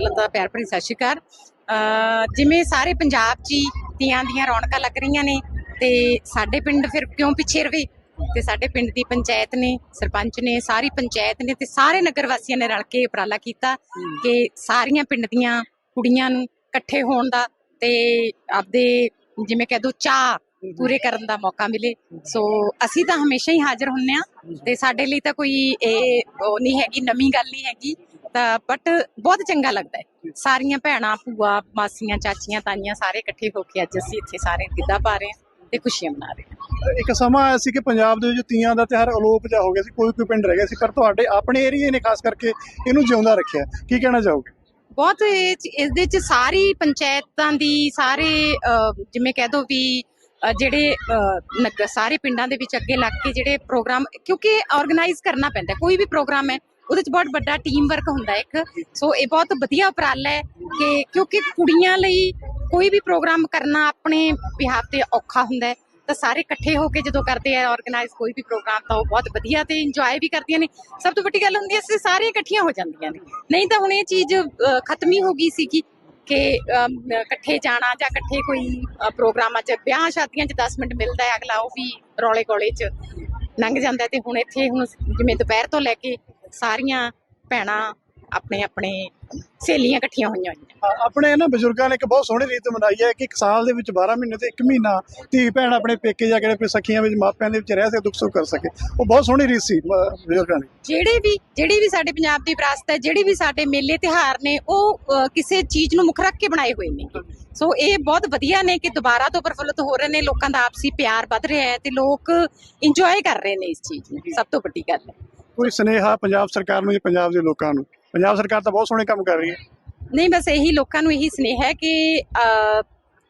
ਪਹਿਲਾਂ ਤਾਂ ਪਿਆਰ ਭਰੀ ਸਤਿ ਸ਼੍ਰੀ ਅਕਾਲ। ਜਿਵੇਂ ਸਾਰੇ ਪੰਜਾਬ 'ਚ ਤੀਆਂ ਦੀਆਂ ਰੌਣਕਾਂ ਲੱਗ ਰਹੀਆਂ ਨੇ, ਤੇ ਸਾਡੇ ਪਿੰਡ ਫਿਰ ਕਿਉਂ ਪਿੱਛੇ ਰਵੇ? ਤੇ ਸਾਡੇ ਪਿੰਡ ਦੀ ਪੰਚਾਇਤ ਨੇ, ਸਰਪੰਚ ਨੇ, ਸਾਰੀ ਪੰਚਾਇਤ ਨੇ ਤੇ ਸਾਰੇ ਨਗਰ ਵਾਸੀਆਂ ਨੇ ਰਲ ਕੇ ਉਪਰਾਲਾ ਕੀਤਾ ਕਿ ਸਾਰੀਆਂ ਪਿੰਡ ਦੀਆਂ ਕੁੜੀਆਂ ਨੂੰ ਇਕੱਠੇ ਹੋਣ ਦਾ ਤੇ ਆਪਦੇ ਜਿਵੇਂ ਕਹਿ ਦੋ ਚਾਹ ਪੂਰੇ ਕਰਨ ਦਾ ਮੌਕਾ ਮਿਲੇ। ਸੋ ਅਸੀਂ ਤਾਂ ਹਮੇਸ਼ਾ ਹੀ ਹਾਜ਼ਰ ਹੁੰਨੇ ਆ ਤੇ ਸਾਡੇ ਲਈ ਤਾਂ ਕੋਈ ਇਹ ਉਹ ਨਹੀਂ ਹੈਗੀ, ਨਵੀਂ ਗੱਲ ਨਹੀਂ ਹੈਗੀ। ਤਾਂ ਬਟ ਬਹੁਤ ਚੰਗਾ ਲੱਗਦਾ ਹੈ। ਸਾਰੀਆਂ ਭੈਣਾਂ ਭੂਆ ਮਾਸੀਆਂ ਚਾਚੀਆਂ ਤਾਈਆਂ ਸਾਰੇ ਇਕੱਠੇ ਹੋ ਕੇ ਅੱਜ ਅਸੀਂ ਇੱਥੇ ਸਾਰੇ ਗਿੱਧਾ ਪਾ ਰਹੇ ਹਾਂ ਤੇ ਖੁਸ਼ੀਆਂ ਮਨਾ ਰਹੇ ਹਾਂ। ਇੱਕ ਸਮਾਂ ਆਇਆ ਸੀ ਕਿ ਪੰਜਾਬ ਦੇ ਵਿੱਚ ਤੀਆਂ ਦਾ ਤਿਉਹਾਰ ਅਲੋਪ ਜਿਹਾ ਹੋ ਗਿਆ ਸੀ ਕੋਈ ਕੋਈ ਪਿੰਡ ਰਹਿ ਗਿਆ ਸੀ ਪਰ ਤੁਹਾਡੇ ਆਪਣੇ ਏਰੀਏ ਨੇ ਖਾਸ ਕਰਕੇ ਇਹਨੂੰ ਜਿਉਂਦਾ ਰੱਖਿਆ। ਕੀ ਕਹਿਣਾ ਚਾਹੋਗੇ? ਬਹੁਤ ਇਹ 'ਚ- ਇਸ ਦੇ ਚ ਸਾਰੀ ਪੰਚਾਇਤਾਂ ਦੀ ਸਾਰੇ ਅਹ, ਜਿਵੇਂ ਕਹਿ ਦੋ ਵੀ ਅਹ, ਜਿਹੜੇ ਅਹ, ਨਗ- ਸਾਰੇ ਪਿੰਡਾਂ ਦੇ ਵਿੱਚ ਅੱਗੇ ਲੱਗ ਕੇ ਜਿਹੜੇ ਪ੍ਰੋਗਰਾਮ ਕਿਉਂਕਿ ਆਰਗੇਨਾਈਜ਼ ਕਰਨਾ ਪੈਂਦਾ ਹੈ, ਕੋਈ ਵੀ ਪ੍ਰੋਗਰਾਮ ਹੈ ਉਹਦੇ ਚ ਬਹੁਤ ਵੱਡਾ ਟੀਮ ਵਰਕ ਹੁੰਦਾ ਇੱਕ। ਸੋ ਇਹ ਬਹੁਤ ਵਧੀਆ ਉਪਰਾਲਾ ਹੈ ਕਿ ਕਿਉਂਕਿ ਕੁੜੀਆਂ ਲਈ ਕੋਈ ਵੀ ਪ੍ਰੋਗਰਾਮ ਕਰਨਾ ਆਪਣੇ ਬਿਹਾਫ ਤੇ ਔਖਾ ਹੁੰਦਾ ਤਾਂ ਸਾਰੇ ਇਕੱਠੇ ਹੋ ਕੇ ਜਦੋਂ ਕਰਦੇ ਆ ਆਰਗੇਨਾਈਜ਼ ਕੋਈ ਵੀ ਪ੍ਰੋਗਰਾਮ ਤਾਂ ਉਹ ਬਹੁਤ ਵਧੀਆ ਤੇ ਇੰਜੋਏ ਵੀ ਕਰਦੀਆਂ ਨੇ। ਸਭ ਤੋਂ ਵੱਡੀ ਗੱਲ ਹੁੰਦੀ ਹੈ ਸਾਰੇ ਇਕੱਠੀਆਂ ਹੋ ਜਾਂਦੀਆਂ ਨੇ। ਨਹੀਂ ਤਾਂ ਹੁਣ ਇਹ ਚੀਜ਼ ਖਤਮ ਹੀ ਹੋ ਗਈ ਸੀ ਕਿ ਕਿ ਇਕੱਠੇ ਜਾਣਾ ਜਾਂ ਇਕੱਠੇ ਕੋਈ ਪ੍ਰੋਗਰਾਮਾਂ 'ਚ ਵਿਆਹ ਸ਼ਾਦੀਆਂ 'ਚ 10 ਮਿੰਟ ਮਿਲਦਾ ਹੈ, ਅਗਲਾ ਉਹ ਵੀ ਰੌਲੇ ਗੋਲੇ 'ਚ ਲੰਘ ਜਾਂਦਾ ਤੇ ਹੁਣ ਇੱਥੇ ਹੁਣ ਜਿਵੇਂ ਦੁਪਹਿਰ ਤੋਂ ਲੈ ਕੇ ਸਾਰੀਆਂ ਭੈਣਾਂ ਆਪਣੇ ਆਪਣੇ ਸਹੇਲੀਆਂ ਇਕੱਠੀਆਂ ਹੋਈਆਂ ਹੋਈਆਂ। ਆਪਣੇ ਨਾ ਬਜ਼ੁਰਗਾਂ ਨੇ ਇੱਕ ਬਹੁਤ ਸੋਹਣੀ ਰੀਤ ਮਨਾਈ ਹੈ ਕਿ ਇੱਕ ਸਾਲ ਦੇ ਵਿੱਚ 12 ਮਹੀਨੇ ਤੇ ਇੱਕ ਮਹੀਨਾ ਧੀ ਭੈਣ ਆਪਣੇ ਪੇਕੇ ਜਾ ਕੇ ਆਪਣੇ ਸਖੀਆਂ ਵਿੱਚ ਮਾਪਿਆਂ ਦੇ ਵਿੱਚ ਰਹਿ ਸਕੇ ਦੁੱਖ ਸੁੱਖ ਕਰ ਸਕੇ। ਉਹ ਬਹੁਤ ਸੋਹਣੀ ਰੀਤ ਸੀ ਬਜ਼ੁਰਗਾਂ ਦੀ। ਜਿਹੜੇ ਵੀ ਜਿਹੜੀ ਵੀ ਸਾਡੇ ਪੰਜਾਬ ਦੀ ਵਿਰਾਸਤ ਹੈ ਜਿਹੜੀ ਵੀ ਸਾਡੇ ਮੇਲੇ ਤਿਹਾਰ ਨੇ ਉਹ ਕਿਸੇ ਚੀਜ਼ ਨੂੰ ਮੁੱਖ ਰੱਖ ਕੇ ਬਣਾਏ ਹੋਏ ਨੇ। ਸੋ ਇਹ ਬਹੁਤ ਵਧੀਆ ਨੇ ਕਿ ਦੁਬਾਰਾ ਤੋਂ ਪ੍ਰਫੁੱਲਤ ਹੋ ਰਹੇ ਨੇ ਲੋਕਾਂ ਦਾ ਆਪਸੀ ਪਿਆਰ ਵੱਧ ਰਿਹਾ ਹੈ ਤੇ ਲੋਕ ਇੰਜੋਏ ਕਰ ਰਹੇ ਨੇ ਇਸ ਚੀਜ਼ ਨੂੰ। ਸਭ ਤੋਂ ਵੱਡੀ ਗੱਲ ਹੈ। ਕੋਈ ਸਨੇਹਾ ਪੰਜਾਬ ਸਰਕਾਰ ਨੂੰ ਜਾਂ ਪੰਜਾਬ ਦੇ ਲੋਕਾਂ ਨੂੰ? ਪੰਜਾਬ ਸਰਕਾਰ ਤਾਂ ਬਹੁਤ ਸੋਹਣੇ ਕੰਮ ਕਰ ਰਹੀ ਹੈ। ਨਹੀਂ ਬਸ ਇਹੀ ਲੋਕਾਂ ਨੂੰ ਇਹੀ ਸਨੇਹ ਹੈ ਕਿ ਅ,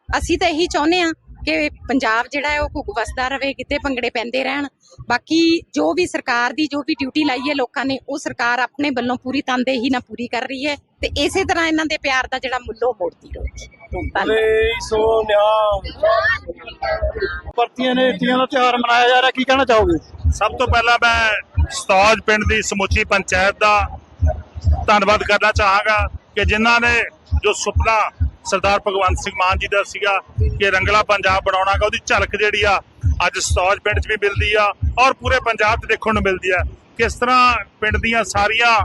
ਅਸੀਂ ਤਾਂ ਇਹੀ ਚਾਹੁੰਦੇ ਆ ਕਿ ਪੰਜਾਬ ਜਿਹੜਾ ਹੈ ਉਹ ਘੁੱਗ ਵਸਦਾ ਰਵੇ ਕਿਤੇ ਭੰਗੜੇ ਪੈਂਦੇ ਰਹਿਣ। ਬਾਕੀ ਜੋ ਵੀ ਸਰਕਾਰ ਦੀ ਜੋ ਵੀ ਡਿਊਟੀ ਲਾਈ ਹੈ ਲੋਕਾਂ ਨੇ ਉਹ ਸਰਕਾਰ ਆਪਣੇ ਵੱਲੋਂ ਪੂਰੀ ਤਨਦੇਹੀ ਨਾਲ ਪੂਰੀ ਕਰ ਰਹੀ ਹੈ ਤੇ ਇਸੇ ਤਰ੍ਹਾਂ ਇਹਨਾਂ ਦੇ ਪਿਆਰ ਦਾ ਜਿਹੜਾ ਮੁੱਲ ਉਹ ਮੋੜਦੀ ਰਹੇਗੀ ਧੰਨਵਾਦ। ਸੋਨਿਆ ਪਰਤੀਆਂ ਨੇ ਤੀਆਂ ਦਾ ਤਿਉਹਾਰ ਮਨਾਇਆ ਜਾ ਰਿਹਾ ਕੀ ਕਹਿਣਾ ਚਾਹੋਗੇ? ਸਭ ਤੋਂ ਪਹਿਲਾਂ ਮੈਂ ਸਤੌਜ ਪਿੰਡ ਦੀ ਸਮੁੱਚੀ ਪੰਚਾਇਤ ਦਾ ਧੰਨਵਾਦ ਕਰਨਾ ਚਾਹਾਂਗਾ ਕਿ ਜਿਨ੍ਹਾਂ ਨੇ ਜੋ ਸੁਪਨਾ ਸਰਦਾਰ ਭਗਵੰਤ ਸਿੰਘ ਮਾਨ ਜੀ ਦਾ ਸੀਗਾ ਕਿ ਰੰਗਲਾ ਪੰਜਾਬ ਬਣਾਉਣਾਗਾ ਉਹਦੀ ਝਲਕ ਜਿਹੜੀ ਆ ਅੱਜ ਸਤੌਜ ਪਿੰਡ 'ਚ ਵੀ ਮਿਲਦੀ ਆ ਔਰ ਪੂਰੇ ਪੰਜਾਬ 'ਚ ਦੇਖਣ ਨੂੰ ਮਿਲਦੀ ਆ। ਕਿਸ ਤਰ੍ਹਾਂ ਪਿੰਡ ਦੀਆਂ ਸਾਰੀਆਂ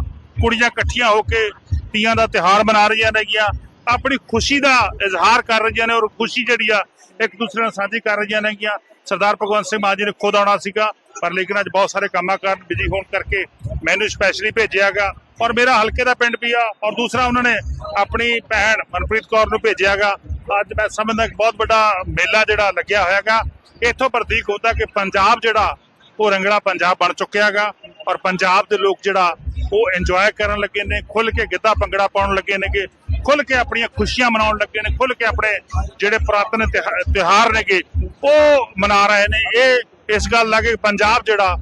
ਕੁੜੀਆਂ ਇਕੱਠੀਆਂ ਹੋ ਕੇ ਤੀਆਂ ਦਾ ਤਿਹਾਰ ਮਨਾ ਰਹੀਆਂ ਨੇਗੀਆਂ ਆਪਣੀ ਖੁਸ਼ੀ ਦਾ ਇਜ਼ਹਾਰ ਕਰ ਰਹੀਆਂ ਨੇ ਔਰ ਖੁਸ਼ੀ ਜਿਹੜੀ ਆ, ਇੱਕ ਦੂਸਰੇ ਨਾਲ ਸਾਂਝੀ ਕਰ ਰਹੀਆਂ ਨੇਗੀਆਂ ਸਰਦਾਰ ਭਗਵੰਤ ਸਿੰਘ ਮਾਨ ਜੀ ਨੇ ਖੁਦ ਆਉਣਾ ਸੀਗਾ, ਪਰ ਲੇਕਿਨ ਅੱਜ ਬਹੁਤ ਸਾਰੇ ਕੰਮਾਂ ਕਾਰਨ ਬਿਜ਼ੀ ਹੋਣ ਕਰਕੇ ਮੈਨੂੰ ਸਪੈਸ਼ਲੀ ਭੇਜਿਆਗਾ ਔਰ ਮੇਰਾ ਹਲਕੇ ਦਾ ਪਿੰਡ ਵੀ ਆ, ਔਰ ਦੂਸਰਾ ਉਹਨਾਂ ਨੇ ਆਪਣੀ ਭੈਣ ਮਨਪ੍ਰੀਤ ਕੌਰ ਨੂੰ ਭੇਜਿਆਗਾ ਅੱਜ ਮੈਂ ਸਮਝਦਾ ਕਿ ਬਹੁਤ ਵੱਡਾ ਮੇਲਾ ਜਿਹੜਾ ਲੱਗਿਆ ਹੋਇਆਗਾ ਇੱਥੋਂ ਪ੍ਰਤੀਕ ਹੁੰਦਾ ਕਿ ਪੰਜਾਬ ਜਿਹੜਾ, ਉਹ ਰੰਗਲਾ ਪੰਜਾਬ ਬਣ ਚੁੱਕਿਆਗਾ ਔਰ ਪੰਜਾਬ ਦੇ ਲੋਕ ਜਿਹੜਾ ਉਹ ਇੰਜੋਏ ਕਰਨ ਲੱਗੇ ਨੇ ਖੁੱਲ ਕੇ ਗਿੱਧਾ ਭੰਗੜਾ ਪਾਉਣ ਲੱਗੇ ਨੇਗੇ ਖੁੱਲ ਕੇ ਆਪਣੀਆਂ ਖੁਸ਼ੀਆਂ ਮਨਾਉਣ ਲੱਗੇ ਨੇ ਖੁੱਲ ਕੇ ਆਪਣੇ ਜਿਹੜੇ ਪੁਰਾਤਨ ਤਿਹਾ- ਤਿਉਹਾਰ ਨੇਗੇ ਉਹ ਮਨਾ ਰਹੇ ਨੇ। ਇਹ ਇਸ ਗੱਲ ਕਿ ਪੰਜਾਬ ਜਿਹੜਾ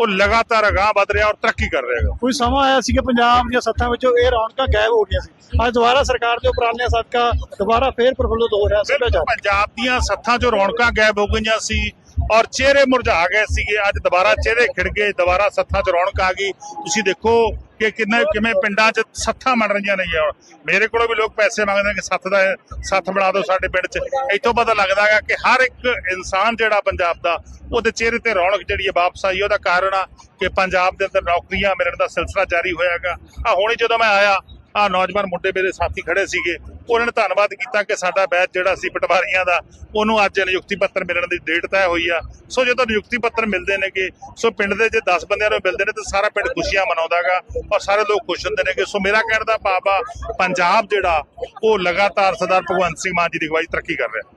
ਉਹ ਲਗਾਤਾਰ ਅਗਾਂਹ ਵਧ ਰਿਹਾ ਔਰ ਤਰੱਕੀ ਕਰ ਰਿਹਾ ਹੈਗਾ। ਕੋਈ ਸਮਾਂ ਆਇਆ ਸੀ ਕਿ ਪੰਜਾਬ ਦੀਆਂ ਸੱਥਾਂ ਵਿੱਚੋਂ ਇਹ ਰੌਣਕਾਂ ਗਾਇਬ ਹੋ ਗਈਆਂ ਸੀ। ਅੱਜ ਦੁਬਾਰਾ ਸਰਕਾਰ ਦੇ ਉਪਰਾਲਿਆਂ ਸਦਕਾ ਦੁਬਾਰਾ ਫੇਰ ਪ੍ਰਫੁੱਲਿਤ ਹੋ ਰਿਹਾ ਸੱਭਿਆਚਾਰ। ਪੰਜਾਬ ਦੀਆਂ ਸੱਥਾਂ 'ਚੋਂ ਰੌਣਕਾਂ ਗਾਇਬ ਹੋ ਗਈਆਂ ਸੀ। ਔਰ ਚਿਹਰੇ ਮੁਰਝਾ ਗਏ ਸੀਗੇ। ਅੱਜ ਦੁਬਾਰਾ ਚਿਹਰੇ ਖਿੜ ਗਏ, ਦੁਬਾਰਾ ਸੱਥਾਂ 'ਚ ਰੌਣਕ ਆ ਗਈ। ਤੁਸੀਂ ਦੇਖੋ ਕਿ ਕਿੰਨੇ ਕਿਵੇਂ ਪਿੰਡਾਂ 'ਚ ਸੱਥਾਂ ਬਣ ਰਹੀਆਂ ਨੇ ਹੁਣ। ਮੇਰੇ ਕੋਲੋਂ ਵੀ ਲੋਕ ਪੈਸੇ ਮੰਗਦੇ ਨੇ ਕਿ ਸੱਥ ਦਾ ਸੱਥ ਬਣਾ ਦਿਓ ਸਾਡੇ ਪਿੰਡ 'ਚ। ਇੱਥੋਂ ਪਤਾ ਲੱਗਦਾ ਹੈਗਾ ਕਿ ਹਰ ਇੱਕ ਇਨਸਾਨ ਜਿਹੜਾ ਪੰਜਾਬ ਦਾ, ਉਹਦੇ ਚਿਹਰੇ ਤੇ ਰੌਣਕ ਜਿਹੜੀ ਹੈ ਵਾਪਸ ਆਈ। ਉਹਦਾ ਕਾਰਨ ਆ ਕਿ ਪੰਜਾਬ ਦੇ ਅੰਦਰ ਨੌਕਰੀਆਂ ਮਿਲਣ ਦਾ ਸਿਲਸਿਲਾ ਜਾਰੀ ਹੋਇਆਗਾ ਆ ਹੁਣੇ ਜਦੋਂ ਮੈਂ ਆਇਆ ਆ ਨੌਜਵਾਨ ਮੁੰਡੇ ਮੇਰੇ ਸਾਥੀ ਖੜੇ ਸੀਗੇ। ਉਹਨਾਂ ਨੇ ਧੰਨਵਾਦ ਕੀਤਾ ਕਿ ਸਾਡਾ ਬੈਚ ਜਿਹੜਾ ਸੀ ਪਟਵਾਰੀਆਂ ਦਾ, ਉਹਨੂੰ ਅੱਜ ਨਿਯੁਕਤੀ ਪੱਤਰ ਮਿਲਣ ਦੀ ਡੇਟ ਤੈਅ ਹੋਈ ਆ। ਸੋ ਜਦੋਂ ਨਿਯੁਕਤੀ ਪੱਤਰ ਮਿਲਦੇ ਨੇਗੇ, ਸੋ ਪਿੰਡ ਦੇ ਜੇ 10 ਬੰਦਿਆਂ ਨੂੰ ਮਿਲਦੇ ਨੇ ਤਾਂ ਸਾਰਾ ਪਿੰਡ ਖੁਸ਼ੀਆਂ ਮਨਾਉਂਦਾਗਾ ਔਰ ਸਾਰੇ ਲੋਕ ਖੁਸ਼ ਹੁੰਦੇ ਨੇਗੇ। ਸੋ ਮੇਰਾ ਕਹਿਣ ਦਾ ਭਾਵ ਆ, ਪੰਜਾਬ ਜਿਹੜਾ, ਉਹ ਲਗਾਤਾਰ ਸਰਦਾਰ ਭਗਵੰਤ ਸਿੰਘ ਮਾਨ ਜੀ ਦੀ ਅਗਵਾਈ ਤਰੱਕੀ ਕਰ ਰਿਹਾ।